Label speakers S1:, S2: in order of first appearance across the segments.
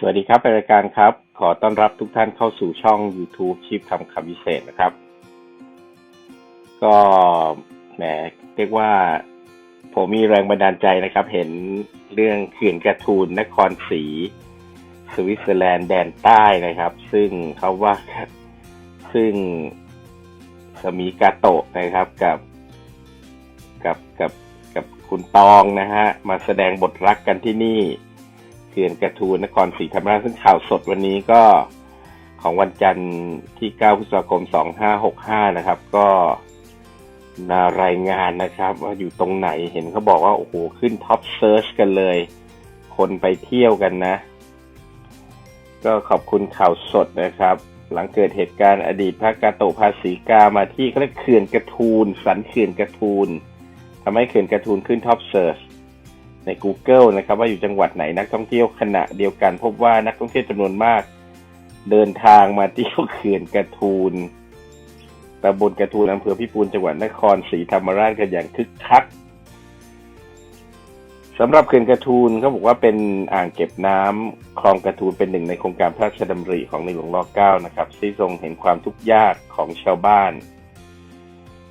S1: สวัสดีครับรายการครับ ขอต้อนรับทุกท่านเข้าสู่ช่อง YouTube ชีพทำคำพิเศษนะครับ ก็แหมเรียกว่า ผมมีแรงบันดาลใจนะครับ เห็นเรื่องเขื่อนกระทูลนครศรีสวิตเซอร์แลนด์แดนใต้นะครับ ซึ่งเขาว่าซึ่งสมีกาโตะนะครับกับกับกับกับคุณตองนะฮะมาแสดงบทรักกันที่นี่ เขื่อนกระทูลนครศรีธรรมราชซึ่งข่าวสดวันนี้ก็ของวันจันทร์ที่ 9 พฤษภาคม 2565 นะครับ ก็มารายงานนะครับ ว่าอยู่ตรงไหนเห็นเขาบอกว่า โอ้โห ขึ้นท็อปเซิร์ชกันเลย คนไปเที่ยวกันนะ ก็ขอบคุณข่าวสดนะครับ หลังเกิดเหตุการณ์อดีตพระกาโตภาษีกามาที่เขาเรียกเขื่อนกระทูลสันเขื่อนกระทูลทำให้เขื่อนกระทูลขึ้นท็อปเซิร์ช ใน Google นะครับ ว่าอยู่จังหวัดไหนนักท่องเที่ยวขณะเดียวกัน พบว่านักท่องเที่ยวจำนวนมาก เดินทางมาเที่ยวเขื่อนกระทูลตำบลกระทูลอำเภอพิปูนจังหวัดนครศรีธรรมราชกันอย่างคึกคักสำหรับเขื่อนกระทูลเขาบอกว่าเป็นอ่างเก็บน้ำคลองกระทูลเป็นหนึ่งในโครงการพระราชดำริของในหลวงรอเก้านะครับที่ทรงเห็นความทุกข์ยากของชาวบ้าน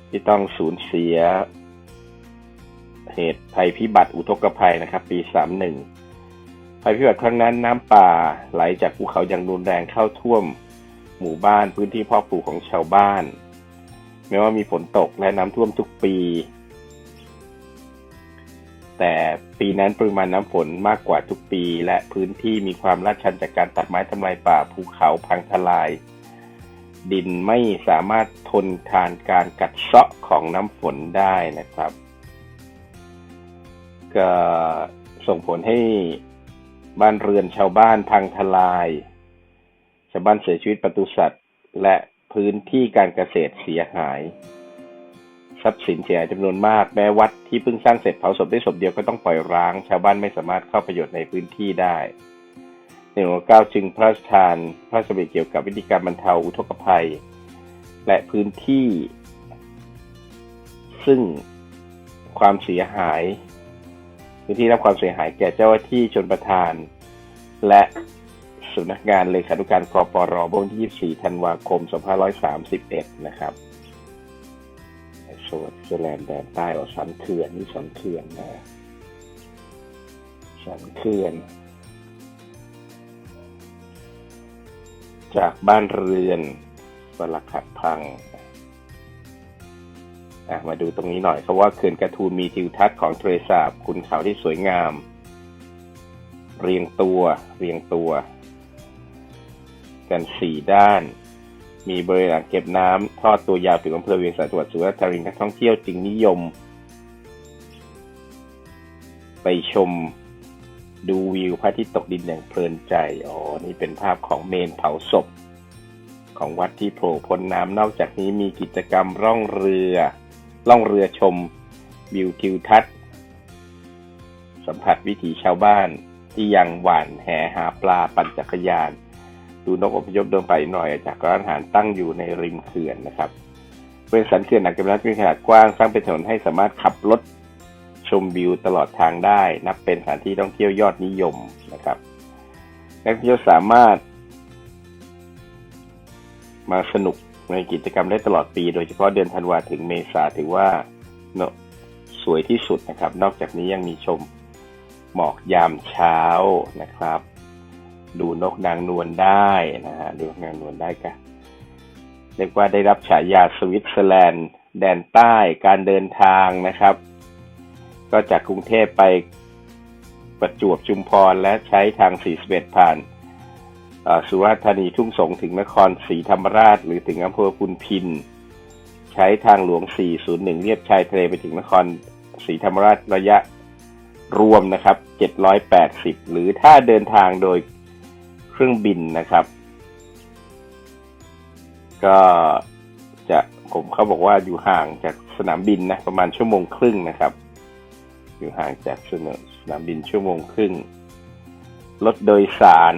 S1: ที่ต้องสูญเสีย เหตุภัยพิบัติอุทกภัยนะครับ ปี 31 ภัยพิบัติครั้งนั้นน้ำป่าไหลจากภูเขาอย่างรุนแรงเข้าท่วม หมู่บ้านพื้นที่พาะปลูกของชาวบ้าน แม้ว่ามีฝนตกและน้ำท่วมทุกปี แต่ปีนั้นปริมาณน้ำฝนมากกว่าทุกปี และพื้นที่มีความลาดชันจากการตัดไม้ทำลายป่าภูเขาพังทลายดินไม่สามารถทนทานการกัดเซาะของน้ำฝนได้นะครับ ก็ส่งผลให้บ้านเรือนชาวบ้านพังทลาย ชาวบ้านเสียชีวิตปตุสัตว์และพื้นที่การเกษตรเสียหาย ทรัพย์สินเสียหายจำนวนมากแม้วัดที่เพิ่งสร้างเสร็จเผาศพได้ศพเดียวก็ต้องปล่อยร้าง ชาวบ้านไม่สามารถเข้าประโยชน์ในพื้นที่ได้ในหลวงเก้าจึงพระราชทานพระราชบัญญัติเกี่ยวกับวิธีการบรรเทาอุทกภัย และพื้นที่ ซึ่งความเสียหาย พื้นที่รับความเสียหายแก่เจ้าหน้าที่ชนประทาน และสำนักงานเลขานุการกปรเมื่อวันที่24ธันวาคม 2531 นะครับโซนเซอร์แลนด์แดนใต้ออสันเขื่อนนี่สันเขื่อนนะสันเขื่อน จากบ้านเรือนปลักหักพัง มาดูตรงนี้หน่อยเขาว่าเขื่อนกระทูลมีทิวทัศน์ของทะเลสาบขุนเขาที่สวยงาม เรียงตัวเรียงตัว กันสี่ด้าน มีบริเวณอ่างเก็บน้ำทอดตัวยาวถึงอำเภอเวียงสาจังหวัดสุราษฎร์ธานีนักท่องเที่ยวจึงนิยม ไปชมดูวิวพระอาทิตย์ตกดินอย่างเพลินใจ อ๋อ นี่เป็นภาพของเมนเผาศพ ของวัดที่โผล่พ้นน้ำ นอกจากนี้มีกิจกรรมร่องเรือ ล่องเรือชมวิวทิวทัศน์ สัมผัสวิถีชาวบ้านที่ยังหวานแหหาปลาปั่นจักรยาน ดูนกอพยพเดินไปหน่อย จากร้านอาหารตั้งอยู่ในริมเขื่อนนะครับบริเวณสันเขื่อนหนักกำลังมีขนาดกว้างสร้างเป็นถนนให้สามารถขับรถชมวิวตลอดทางได้ นับเป็นสถานที่ท่องเที่ยวยอดนิยมนะครับนักท่องเที่ยวสามารถ มาสนุก ในกิจกรรมได้ตลอดปี โดยเฉพาะเดือนธันวาถึงเมษาถือว่าเนอะสวยที่สุดนะครับ นอกจากนี้ยังมีชมหมอกยามเช้านะครับ ดูนกนางนวลได้นะฮะดูนกนางนวลได้กันเรียกว่าได้รับฉายาสวิตเซอร์แลนด์ แดนใต้การเดินทางนะครับ ก็จากกรุงเทพไปประจวบชุมพรและใช้ทาง 41 ผ่านเอ่อ สุราษฎร์ธานีทุ่งสงถึงนครศรีธรรมราช หรือถึงอำเภอพุนพิน ใช้ทางหลวง 401เรียบชายทะเลไปถึงนครศรีธรรมราชระยะรวมนะครับ 780 หรือถ้าเดินทางโดยเครื่องบินนะครับ ก็จะผมเขาบอกว่าอยู่ห่างจากสนามบินนะประมาณชั่วโมงครึ่งนะครับ อยู่ห่างจากสนสนามบินชั่วโมงครึ่งรถโดยสาร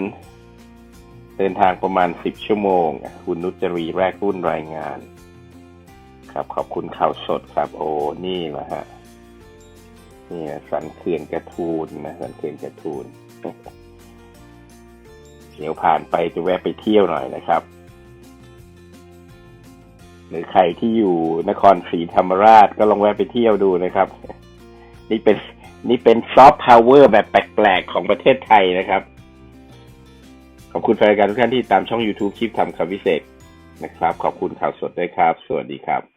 S1: เดินทางประมาณ 10 ชั่วโมง คุณนุจรีแรกรุ่นรายงาน ครับ ขอบคุณข่าวสดครับ โอ้นี่แหละฮะนี่สันเขื่อนกระทูลนะสันเขื่อนกระทูลเดี๋ยวผ่านไปจะแวะไปเที่ยวหน่อยนะครับหรือใครที่อยู่นครศรีธรรมราชก็ลองแวะไปเที่ยวดูนะครับ นี่เป็นนี่เป็นซอฟต์พาวเวอร์แบบแปลกๆของประเทศไทยนะครับ ขอบคุณแฟนรายการทุกท่านที่ตามช่อง YouTube ชิปทำคำพิเศษนะครับ ขอบคุณข่าวสดด้วยครับ สวัสดีครับ